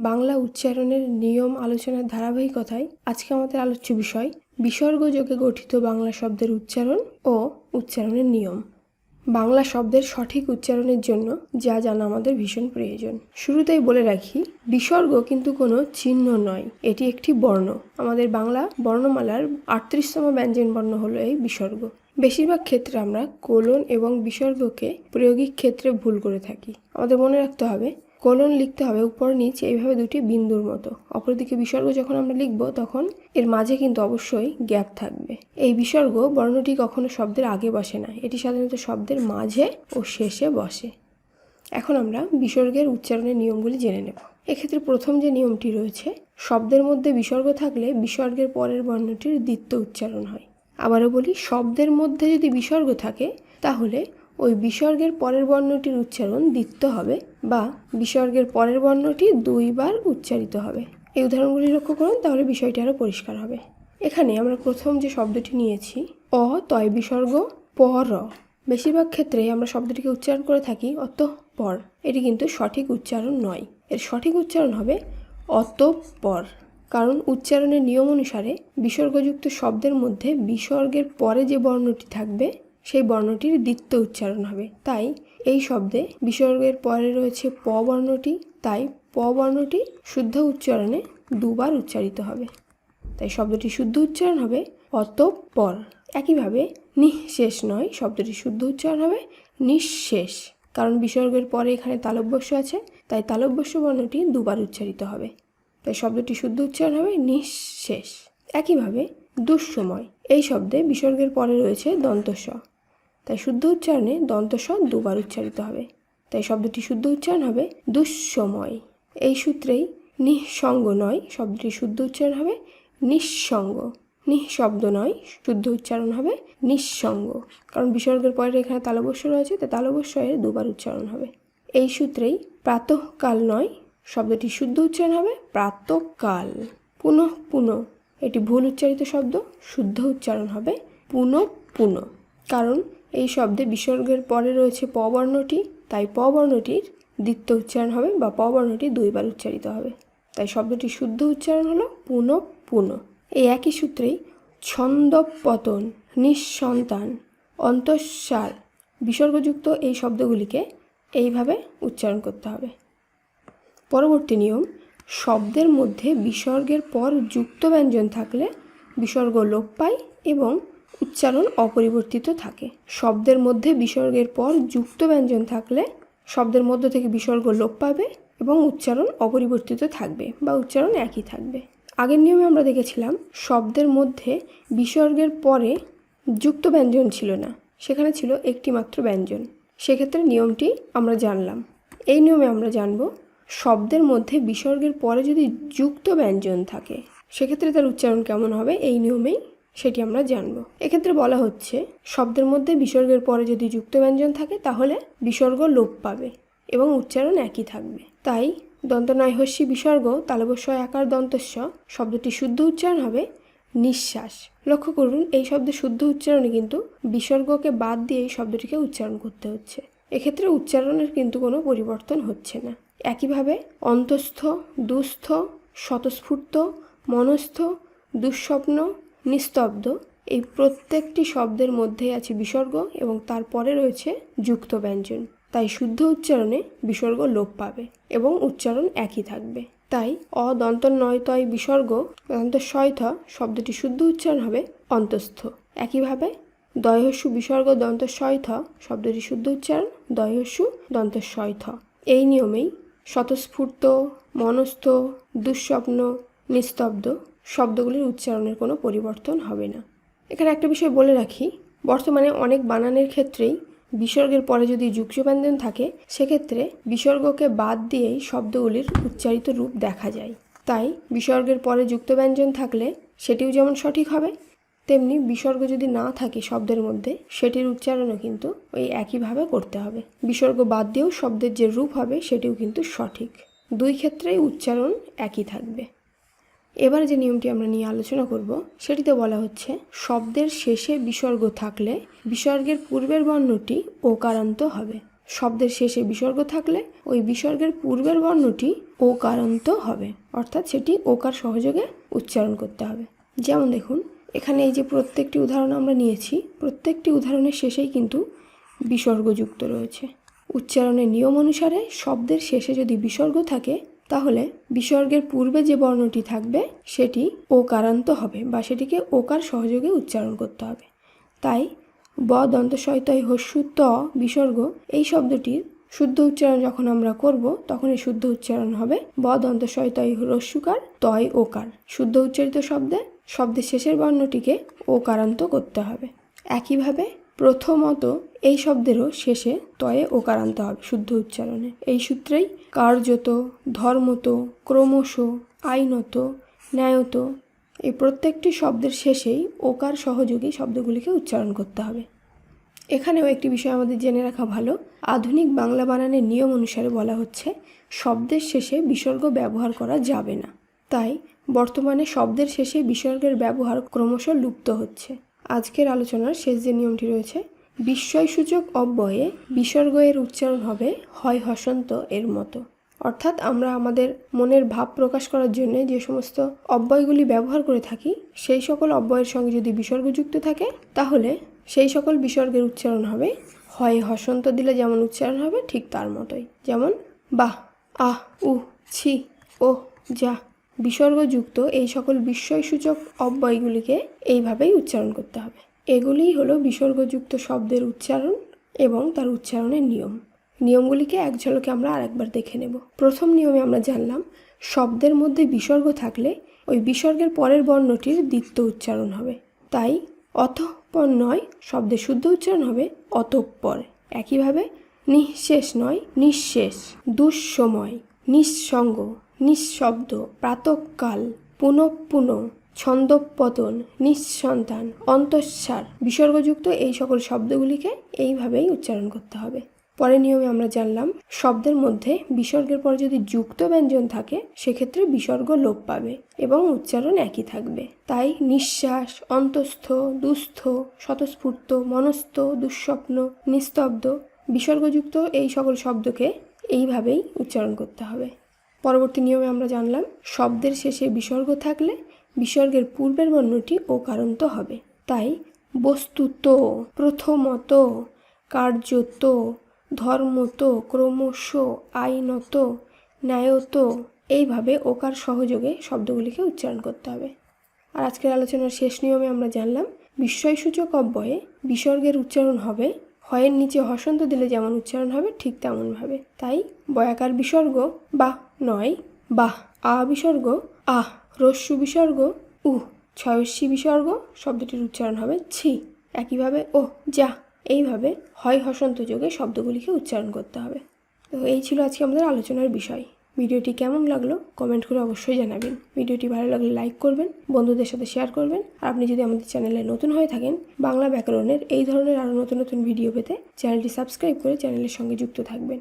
বাংলা উচ্চারণের নিয়ম আলোচনার ধারাবাহিকতায় আজকে আমাদের আলোচ্য বিষয় বিসর্গ যোগে গঠিত বাংলা শব্দের উচ্চারণ ও উচ্চারণের নিয়ম। বাংলা শব্দের সঠিক উচ্চারণের জন্য যা জানা আমাদের ভীষণ প্রয়োজন। শুরুতেই বলে রাখি, বিসর্গ কিন্তু কোনো চিহ্ন নয়, এটি একটি বর্ণ। আমাদের বাংলা বর্ণমালার আটত্রিশতম ব্যঞ্জন বর্ণ হলো এই বিসর্গ। বেশিরভাগ ক্ষেত্রে আমরা কোলন এবং বিসর্গকে প্রয়োগিক ক্ষেত্রে ভুল করে থাকি। আমাদের মনে রাখতে হবে কোলন লিখতে হবে উপর নিচ, এইভাবে দুটি বিন্দুর মতো। অপরদিকে বিসর্গ যখন আমরা লিখব, তখন এর মাঝে কিন্তু অবশ্যই গ্যাপ থাকবে। এই বিসর্গ বর্ণটি কখনো শব্দের আগে বসে না, এটি সাধারণত শব্দের মাঝে ও শেষে বসে। এখন আমরা বিসর্গের উচ্চারণের নিয়মগুলি জেনে নেব। এক্ষেত্রে প্রথম যে নিয়মটি রয়েছে, শব্দের মধ্যে বিসর্গ থাকলে বিসর্গের পরের বর্ণটির দ্বিত্ব উচ্চারণ হয়। আবারও বলি, শব্দের মধ্যে যদি বিসর্গ থাকে, তাহলে ওই বিসর্গের পরের বর্ণটির উচ্চারণ দ্বিত্ব হবে বা বিসর্গের পরের বর্ণটি দুইবার উচ্চারিত হবে। এই উদাহরণগুলি লক্ষ্য করুন, তাহলে বিষয়টি আরও পরিষ্কার হবে। এখানে আমরা প্রথম যে শব্দটি নিয়েছি, অ, তয় বিসর্গ, পর বেশিরভাগ ক্ষেত্রে আমরা শব্দটিকে উচ্চারণ করে থাকি অত পর। এটি কিন্তু সঠিক উচ্চারণ নয়। এর সঠিক উচ্চারণ হবে অত পর কারণ উচ্চারণের নিয়ম অনুসারে বিসর্গযুক্ত শব্দের মধ্যে বিসর্গের পরে যে বর্ণটি থাকবে সেই বর্ণটির দ্বিত্ব উচ্চারণ হবে। তাই এই শব্দে বিসর্গের পরে রয়েছে প বর্ণটি, তাই প বর্ণটি শুদ্ধ উচ্চারণে দুবার উচ্চারিত হবে। তাই শব্দটি শুদ্ধ উচ্চারণ হবে অতঃপর। একইভাবে নিঃশেষ নয়, শব্দটি শুদ্ধ উচ্চারণ হবে নিঃশেষ। কারণ বিসর্গের পরে এখানে তালব্যস্য আছে, তাই তালব্যস্য বর্ণটি দুবার উচ্চারিত হবে। তাই শব্দটি শুদ্ধ উচ্চারণ হবে নিঃশেষ। একইভাবে দুঃসময়, এই শব্দে বিসর্গের পরে রয়েছে দন্তস্ব। তাই শুদ্ধ উচ্চারণে দন্তস্ব দুবার উচ্চারিত হবে। তাই শব্দটি শুদ্ধ উচ্চারণ হবে দুঃসময়। এই সূত্রেই নিঃসঙ্গ নয় শব্দটি শুদ্ধ উচ্চারণ হবে নিঃসঙ্গ। নিঃশব্দ নয়, শুদ্ধ উচ্চারণ হবে নিঃসঙ্গ। কারণ বিসর্গের পরে এখানে তালবস্য রয়েছে, তাই তালবস্যের দুবার উচ্চারণ হবে। এই সূত্রেই প্রাতঃকাল নয় শব্দটি শুদ্ধ উচ্চারণ হবে প্রাতকাল। পুনঃ পুনঃ এটি ভুল উচ্চারিত শব্দ, শুদ্ধ উচ্চারণ হবে পুনঃ পুনঃ। কারণ এই শব্দে বিসর্গের পরে রয়েছে প বর্ণটি তাই প বর্ণটির দ্বিতীয় উচ্চারণ হবে বা প বর্ণটি দুইবার উচ্চারিত হবে। তাই শব্দটি শুদ্ধ উচ্চারণ হলো পুনঃ পুনঃ। এই একই সূত্রেই ছন্দপতন, নিঃসন্তান, অন্তঃসার, বিসর্গযুক্ত এই শব্দগুলিকে এইভাবে উচ্চারণ করতে হবে। পরবর্তী নিয়ম শব্দের মধ্যে বিসর্গের পর যুক্ত ব্যঞ্জন থাকলে বিসর্গ লোপ পায় এবং উচ্চারণ অপরিবর্তিত থাকে। শব্দের মধ্যে বিসর্গের পর যুক্ত ব্যঞ্জন থাকলে শব্দের মধ্য থেকে বিসর্গ লোপ পাবে এবং উচ্চারণ অপরিবর্তিত থাকবে বা উচ্চারণ একই থাকবে। আগের নিয়মে আমরা দেখেছিলাম, শব্দের মধ্যে বিসর্গের পরে যুক্ত ব্যঞ্জন ছিল না, সেখানে ছিল একটি মাত্র ব্যঞ্জন। সেক্ষেত্রে নিয়মটি আমরা জানলাম। এই নিয়মে আমরা জানব শব্দের মধ্যে বিসর্গের পরে যদি যুক্ত ব্যঞ্জন থাকে, সেক্ষেত্রে তার উচ্চারণ কেমন হবে? এই নিয়মেই সেটি আমরা জানব। এক্ষেত্রে বলা হচ্ছে, শব্দের মধ্যে বিসর্গের পরে যদি যুক্ত ব্যঞ্জন থাকে, তাহলে বিসর্গ লোপ পাবে এবং উচ্চারণ একই থাকবে। তাই দন্তনয়হস্যী বিসর্গ তালবস্য আকার দন্তস্য শব্দটি শুদ্ধ উচ্চারণ হবে নিঃশ্বাস। লক্ষ্য করুন, এই শব্দের শুদ্ধ উচ্চারণে কিন্তু বিসর্গকে বাদ দিয়ে এই শব্দটিকে উচ্চারণ করতে হচ্ছে। এক্ষেত্রে উচ্চারণের কিন্তু কোনো পরিবর্তন হচ্ছে না। একইভাবে অন্তস্থ, দুস্থ, স্বতঃস্ফূর্ত, মনস্থ, দুঃস্বপ্ন, নিস্তব্ধ এই প্রত্যেকটি শব্দের মধ্যে আছে বিসর্গ এবং তারপরে রয়েছে যুক্ত ব্যঞ্জন। তাই শুদ্ধ উচ্চারণে বিসর্গ লোপ পাবে এবং উচ্চারণ একই থাকবে। তাই অদন্ত নয়তয় বিসর্গ দন্ত শয়থ শব্দটি শুদ্ধ উচ্চারণ হবে অন্তস্থ। একইভাবে দয়হস্যু বিসর্গ দন্ত শয়থ শব্দটি শুদ্ধ উচ্চারণ। দয়হস্যু দন্ত শয়থ এই নিয়মেই স্বতঃস্ফূর্ত, মনস্থ, দুঃস্বপ্ন, নিস্তব্ধ শব্দগুলির উচ্চারণের কোনো পরিবর্তন হবে না। এখানে একটা বিষয় বলে রাখি, বর্তমানে অনেক বানানের ক্ষেত্রেই বিসর্গের পরে যদি যুক্ত ব্যঞ্জন থাকে, সেক্ষেত্রে বিসর্গকে বাদ দিয়েই শব্দগুলির উচ্চারিত রূপ দেখা যায়। তাই বিসর্গের পরে যুক্ত ব্যঞ্জন থাকলে সেটিও যেমন সঠিক হবে তেমনি বিসর্গ যদি না থাকে শব্দের মধ্যে, সেটির উচ্চারণও কিন্তু ওই একইভাবে করতে হবে। বিসর্গ বাদ দিয়েও শব্দের যে রূপ হবে, সেটিও কিন্তু সঠিক। দুই ক্ষেত্রেই উচ্চারণ একই থাকবে। এবার যে নিয়মটি আমরা নিয়ে আলোচনা করব, সেটিতে বলা হচ্ছে, শব্দের শেষে বিসর্গ থাকলে বিসর্গের পূর্বের বর্ণটি ওকারান্ত হবে। শব্দের শেষে বিসর্গ থাকলে ওই বিসর্গের পূর্বের বর্ণটি ওকারান্ত হবে। অর্থাৎ সেটি ওকার সহযোগে উচ্চারণ করতে হবে। যেমন দেখুন এখানে এই যে প্রত্যেকটি উদাহরণ আমরা নিয়েছি, প্রত্যেকটি উদাহরণের শেষেই কিন্তু বিসর্গযুক্ত রয়েছে। উচ্চারণের নিয়ম অনুসারে শব্দের শেষে যদি বিসর্গ থাকে, তাহলে বিসর্গের পূর্বে যে বর্ণটি থাকবে, সেটি ওকারান্ত হবে বা সেটিকে ওকার সহযোগে উচ্চারণ করতে হবে। তাই ব দন্তস্বয়তয় হস্যু ত বিসর্গ, এই শব্দটির শুদ্ধ উচ্চারণ যখন আমরা করব তখন এই শুদ্ধ উচ্চারণ হবে। ব দন্তস্বয়তয় রস্যুকার তয় ওকার শুদ্ধ উচ্চারিত শব্দে শব্দের শেষের বর্ণটিকে ওকারান্ত করতে হবে। একইভাবে প্রথমত এই শব্দেরও শেষে তয়ে ওকারান্ত হবে শুদ্ধ উচ্চারণে। এই সূত্রেই কার্যত, ধর্মত, ক্রমশ, আইনত, ন্যায়ত এই প্রত্যেকটি শব্দের শেষেই ওকার সহযোগী শব্দগুলিকে উচ্চারণ করতে হবে। এখানেও একটি বিষয় আমাদের জেনে রাখা ভালো। আধুনিক বাংলা বানানের নিয়ম অনুসারে বলা হচ্ছে, শব্দের শেষে বিসর্গ ব্যবহার করা যাবে না। তাই বর্তমানে শব্দের শেষে বিসর্গের ব্যবহার ক্রমশ লুপ্ত হচ্ছে। আজকের আলোচনার শেষ যে নিয়মটি রয়েছে, বিস্ময়সূচক অব্যয়ে বিসর্গ এর উচ্চারণ হবে হয় হসন্ত এর মতো। অর্থাৎ আমরা আমাদের মনের ভাব প্রকাশ করার জন্য যে সমস্ত অব্যয়গুলি ব্যবহার করে থাকি, সেই সকল অব্যয়ের সঙ্গে যদি বিসর্গ যুক্ত থাকে, তাহলে সেই সকল বিসর্গের উচ্চারণ হবে হয় হসন্ত দিলে যেমন উচ্চারণ হবে, ঠিক তার মতোই। যেমন, বাহ, আহ উ ছি ও যা। বিসর্গযুক্ত এই সকল বিস্ময়সূচক অব্যয়গুলিকে এইভাবেই উচ্চারণ করতে হবে। এগুলিই হলো বিসর্গযুক্ত শব্দের উচ্চারণ এবং তার উচ্চারণের নিয়ম। নিয়মগুলিকে এক ঝলকে আমরা আরেকবার দেখে নেব। প্রথম নিয়মে আমরা জানলাম, শব্দের মধ্যে বিসর্গ থাকলে ওই বিসর্গের পরের বর্ণটির দ্বিত্ব উচ্চারণ হবে। তাই অতঃপর নয় শব্দের শুদ্ধ উচ্চারণ হবে অতঃপর। একইভাবে নিঃশেষ নয়, নিঃশেষ, দুঃসময়, নিঃসঙ্গ। নিঃশব্দ, প্রাতকাল পুনঃপুন ছন্দপতন, নিঃসন্তান, অন্তঃসার। বিসর্গযুক্ত এই সকল শব্দগুলিকে এইভাবেই উচ্চারণ করতে হবে। পরে নিয়মে আমরা জানলাম, শব্দের মধ্যে বিসর্গের পর যদি যুক্ত ব্যঞ্জন থাকে, সেক্ষেত্রে বিসর্গ লোপ পাবে এবং উচ্চারণ একই থাকবে। তাই নিঃশ্বাস, অন্তস্থ, দুস্থ, স্বতঃস্ফূর্ত, মনস্থ, দুঃস্বপ্ন, নিস্তব্ধ, বিসর্গযুক্ত এই সকল শব্দকে এইভাবেই উচ্চারণ করতে হবে। পরবর্তী নিয়মে আমরা জানলাম, শব্দের শেষে বিসর্গ থাকলে বিসর্গের পূর্বের বর্ণটি ওকারান্ত হবে। তাই বস্তুত, প্রথমত, কার্যত, ধর্মত, ক্রমশ, আইনত, ন্যায়ত এইভাবে ওকার সহযোগে শব্দগুলিকে উচ্চারণ করতে হবে। আর আজকের আলোচনার শেষ নিয়মে আমরা জানলাম, বিস্ময়সূচক অব্যয়ে বিসর্গের উচ্চারণ হবে হয়ের নিচে হসন্ত দিলে যেমন উচ্চারণ হবে, ঠিক তেমনভাবে। তাই বয়াকার বিসর্গ বাহ নয়। বাহ, আ বিসর্গ, আহ, রস্যু বিসর্গ, উহ ছয়স্যি বিসর্গ, শব্দটির উচ্চারণ হবে ছি। একইভাবে ও যা, এইভাবে হয় হসন্ত যোগে শব্দগুলিকে উচ্চারণ করতে হবে। তো এই ছিল আজকে আমাদের আলোচনার বিষয়। ভিডিওটি কেমন লাগল কমেন্ট করে অবশ্যই জানাবেন। ভিডিওটি ভালো লাগলে লাইক করবেন, বন্ধুদের সাথে শেয়ার করবেন, আর আপনি যদি আমাদের চ্যানেলে নতুন হয়ে থাকেন, বাংলা ব্যাকরণের এই ধরনের আরও নতুন নতুন ভিডিও পেতে চ্যানেলটি সাবস্ক্রাইব করে চ্যানেলের সঙ্গে যুক্ত থাকবেন।